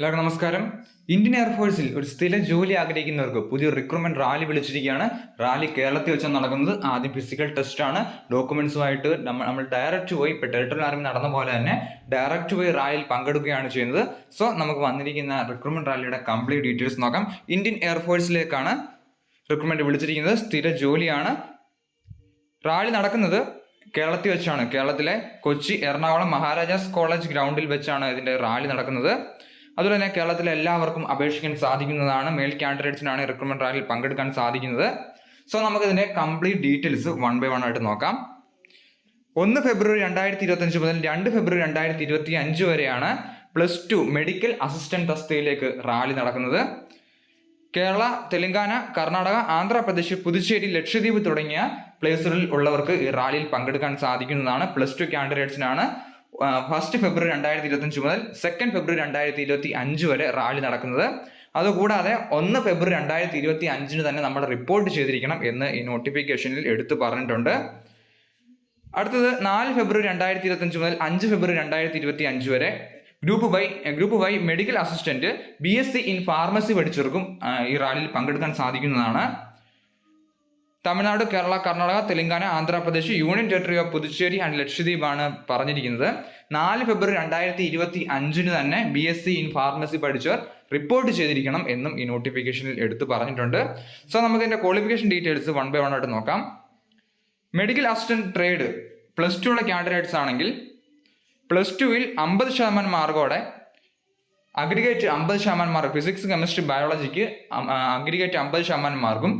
എല്ലാവർക്കും നമസ്കാരം. ഇന്ത്യൻ എയർഫോഴ്സിൽ ഒരു സ്ഥിര ജോലി ആഗ്രഹിക്കുന്നവർക്ക് പുതിയ റിക്രൂട്ട്മെന്റ് റാലി വിളിച്ചിരിക്കുകയാണ്. റാലി കേരളത്തിൽ വെച്ചാണ് നടക്കുന്നത്. ആദ്യം ഫിസിക്കൽ ടെസ്റ്റ് ആണ്. ഡോക്യുമെന്റ്സുമായിട്ട് നമ്മൾ നമ്മൾ ഡയറക്റ്റ് പോയി ഇപ്പോൾ ടെറിട്ടറി ആർമി നടന്ന പോലെ തന്നെ ഡയറക്റ്റ് പോയി റാലിയിൽ പങ്കെടുക്കുകയാണ് ചെയ്യുന്നത്. സോ നമുക്ക് വന്നിരിക്കുന്ന റിക്രൂട്ട്മെന്റ് റാലിയുടെ കംപ്ലീറ്റ് ഡീറ്റെയിൽസ് നോക്കാം. ഇന്ത്യൻ എയർഫോഴ്സിലേക്കാണ് റിക്രൂട്ട്മെന്റ് വിളിച്ചിരിക്കുന്നത്. സ്ഥിര ജോലിയാണ്. റാലി നടക്കുന്നത് കേരളത്തിൽ വെച്ചാണ്. കേരളത്തിലെ കൊച്ചി എറണാകുളം മഹാരാജാസ് കോളേജ് ഗ്രൗണ്ടിൽ വെച്ചാണ് ഇതിന്റെ റാലി നടക്കുന്നത്. അതുപോലെ തന്നെ കേരളത്തിലെ എല്ലാവർക്കും അപേക്ഷിക്കാൻ സാധിക്കുന്നതാണ് മെയിൽ കാൻഡിഡേറ്റ്സിനാണ് റിക്രൂട്ട്മെന്റ് റാലിയിൽ പങ്കെടുക്കാൻ സാധിക്കുന്നത്. സോ നമുക്ക് ഇതിന്റെ complete details one by one ആയിട്ട് നോക്കാം. ഒന്ന് ഫെബ്രുവരി രണ്ടായിരത്തി ഇരുപത്തി അഞ്ച് മുതൽ രണ്ട് ഫെബ്രുവരി രണ്ടായിരത്തി ഇരുപത്തി അഞ്ച് വരെയാണ് പ്ലസ് ടു മെഡിക്കൽ അസിസ്റ്റന്റ് തസ്തികയിലേക്ക് റാലി നടക്കുന്നത്. കേരള തെലങ്കാന കർണാടക ആന്ധ്രാപ്രദേശ് പുതുച്ചേരി ലക്ഷദ്വീപ് തുടങ്ങിയ പ്ലേസുകളിൽ ഉള്ളവർക്ക് ഈ റാലിയിൽ പങ്കെടുക്കാൻ സാധിക്കുന്നതാണ്. പ്ലസ് ടു കാൻഡിഡേറ്റ്സിനാണ് ഫസ്റ്റ് ഫെബ്രുവരി രണ്ടായിരത്തി ഇരുപത്തഞ്ച് മുതൽ സെക്കൻഡ് ഫെബ്രുവരി രണ്ടായിരത്തി ഇരുപത്തി അഞ്ച് വരെ റാലി നടക്കുന്നത്. അതുകൂടാതെ ഒന്ന് ഫെബ്രുവരി രണ്ടായിരത്തി ഇരുപത്തി അഞ്ചിന് തന്നെ നമ്മൾ റിപ്പോർട്ട് ചെയ്തിരിക്കണം എന്ന് ഈ നോട്ടിഫിക്കേഷനിൽ എടുത്തു പറഞ്ഞിട്ടുണ്ട്. അടുത്തത് നാല് ഫെബ്രുവരി രണ്ടായിരത്തി ഇരുപത്തഞ്ച് മുതൽ അഞ്ച് ഫെബ്രുവരി രണ്ടായിരത്തി ഇരുപത്തി അഞ്ച് വരെ group Y group Y medical assistant B S C in pharmacy പഠിച്ചവർക്കും ഈ റാലിയിൽ പങ്കെടുക്കാൻ സാധിക്കുന്നതാണ്. Tamil Nadu Kerala Karnataka Telangana Andhra Pradesh union territory of Puducherry and Lakshadweep ആണ് പറഞ്ഞിരിക്കുന്നത്. നാല് ഫെബ്രുവരി രണ്ടായിരത്തി ഇരുപത്തി അഞ്ചിന് തന്നെ B S C in pharmacy പഠിച്ചവർ report ചെയ്തിരിക്കണം എന്നും ഈ നോട്ടിഫിക്കേഷനിൽ എടുത്തു പറഞ്ഞിട്ടുണ്ട്. സോ നമുക്ക് ഇതിന്റെ qualification details one by one ആയിട്ട് നോക്കാം. Medical assistant trade plus two ഉള്ള കാൻഡിഡേറ്റ്സ് ആണെങ്കിൽ പ്ലസ് ടുവിൽ അമ്പത് ശതമാനം മാർക്കോടെ അഗ്രിഗേറ്റ് അമ്പത് ശതമാനം മാർക്ക് ഫിസിക്സ് കെമിസ്ട്രി ബയോളജിക്ക് അഗ്രിഗേറ്റ് അമ്പത് ശതമാനം മാർക്കും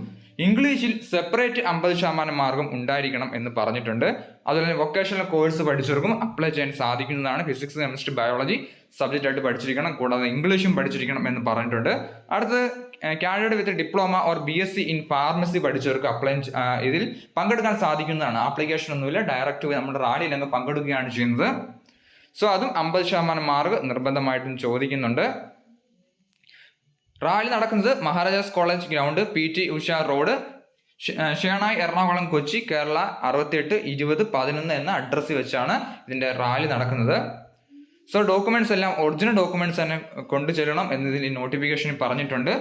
ഇംഗ്ലീഷിൽ സെപ്പറേറ്റ് അമ്പത് ശതമാനം മാർക്കും ഉണ്ടായിരിക്കണം എന്ന് പറഞ്ഞിട്ടുണ്ട്. അതുപോലെ വൊക്കേഷണൽ കോഴ്സ് പഠിച്ചവർക്കും അപ്ലൈ ചെയ്യാൻ സാധിക്കുന്നതാണ് ഫിസിക്സ് കെമിസ്ട്രി ബയോളജി സബ്ജക്റ്റ് ആയിട്ട് പഠിച്ചിരിക്കണം. കൂടാതെ ഇംഗ്ലീഷും പഠിച്ചിരിക്കണം എന്ന് പറഞ്ഞിട്ടുണ്ട്. അടുത്തത് കാനഡയുടെ with diploma or B S C in pharmacy പഠിച്ചവർക്ക് apply ഇതിൽ പങ്കെടുക്കാൻ സാധിക്കുന്നതാണ്. ആപ്ലിക്കേഷൻ ഒന്നുമില്ല ഡയറക്റ്റ് നമ്മുടെ റാലിയിൽ അങ്ങ് പങ്കെടുക്കുകയാണ് ചെയ്യുന്നത്. സോ അതും അമ്പത് ശതമാനം മാർക്ക് നിർബന്ധമായിട്ടും ചോദിക്കുന്നുണ്ട്. റാലി നടക്കുന്നത് Maharajas college ground P T Usha road. Shenoy Ernakulam Kochi Kerala അറുപത്തിയെട്ട് ഇരുപത് പതിനൊന്ന് എന്ന അഡ്രസ്സ് വെച്ചാണ് ഇതിന്റെ റാലി നടക്കുന്നത്. സോ ഡോക്യുമെന്റ്സ് എല്ലാം ഒറിജിനൽ ഡോക്യുമെന്റ്സ് തന്നെ കൊണ്ടു ചെല്ലണം എന്നതിൽ നോട്ടിഫിക്കേഷനിൽ പറഞ്ഞിട്ടുണ്ട്.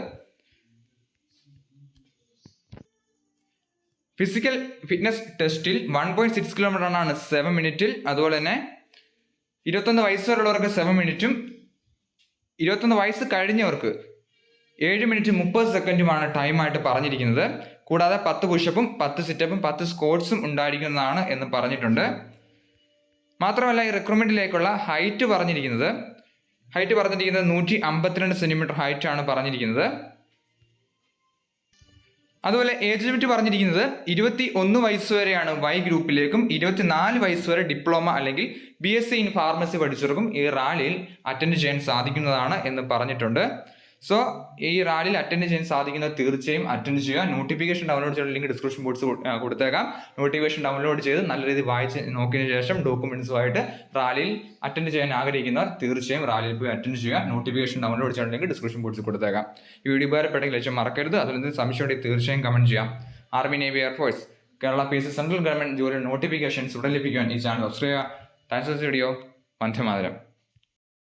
ഫിസിക്കൽ ഫിറ്റ്നസ് ടെസ്റ്റിൽ വൺ പോയിന്റ് സിക്സ് കിലോമീറ്റർ ആണ് സെവൻ മിനിറ്റിൽ അതുപോലെ തന്നെ ഇരുപത്തൊന്ന് വയസ്സ് വരെയുള്ളവർക്ക് സെവൻ മിനിറ്റും ഇരുപത്തൊന്ന് വയസ്സ് കഴിഞ്ഞവർക്ക് ഏഴ് മിനിറ്റ് മുപ്പത് സെക്കൻഡുമാണ് ടൈമായിട്ട് പറഞ്ഞിരിക്കുന്നത്. കൂടാതെ പത്ത് പുഷപ്പും പത്ത് സിറ്റപ്പും പത്ത് സ്കോട്ട്സും ഉണ്ടായിരിക്കുന്നതാണ് എന്ന് പറഞ്ഞിട്ടുണ്ട്. മാത്രമല്ല ഈ റിക്രൂട്ട്മെന്റിലേക്കുള്ള ഹൈറ്റ് പറഞ്ഞിരിക്കുന്നത്. ഹൈറ്റ് പറഞ്ഞിരിക്കുന്നത് നൂറ്റി അമ്പത്തിരണ്ട് സെന്റിമീറ്റർ ഹൈറ്റാണ് പറഞ്ഞിരിക്കുന്നത്. അതുപോലെ ഏജ് ലിമിറ്റ് പറഞ്ഞിരിക്കുന്നത് ഇരുപത്തി ഒന്ന് വയസ്സ് വരെയാണ് വൈ ഗ്രൂപ്പിലേക്കും ഇരുപത്തിനാല് വയസ്സ് വരെ ഡിപ്ലോമ അല്ലെങ്കിൽ B S C in pharmacy പഠിച്ചവർക്കും ഈ റാലിയിൽ അറ്റൻഡ് ചെയ്യാൻ സാധിക്കുന്നതാണ് എന്ന് പറഞ്ഞിട്ടുണ്ട്. സോ ഈ റാലിയിൽ അറ്റൻഡ് ചെയ്യാൻ സാധിക്കുന്നത് തീർച്ചയായും അറ്റൻഡ് ചെയ്യുക. നോട്ടിഫിക്കേഷൻ ഡൗൺലോഡ് ചെയ്ത ലിങ്ക് ഡിസ്ക്രിപ്ഷൻ ബോക്സ് കൊടുത്തേക്കാം. നോട്ടിഫിക്കേഷൻ ഡൗൺലോഡ് ചെയ്ത് നല്ല രീതിയിൽ വായിച്ച് നോക്കിയതിനു ശേഷം ഡോക്യുമെന്റ്സുമായിട്ട് റാലിയിൽ അറ്റൻഡ് ചെയ്യാൻ ആഗ്രഹിക്കുന്നവർ തീർച്ചയായും റാലിയിൽ പോയി അറ്റൻഡ് ചെയ്യുക. നോട്ടിഫിക്കേഷൻ ഡൗൺലോഡ് ചെയ്യുന്ന ലിങ്ക് ഡിസ്ക്രിപ്ഷൻ ബോക്സിൽ കൊടുത്തേക്കാം. ഈ വീഡിയോ ഉപകാരപ്പെട്ടെങ്കിൽ ലക്ഷ്യം മറക്കരുത്. അതിൽ സംശയമുണ്ടെങ്കിൽ തീർച്ചയായും കമന്റ് ചെയ്യാം. Army navy air force Kerala P central government ജോലി നോട്ടിഫിക്കേഷൻസ് ഉടൻ ലഭിക്കുവാൻ ഈ ചാനൽ സബ്സ്ക്രൈബ് ചെയ്യുക. വീഡിയോ വന്ധ്യമാതരം.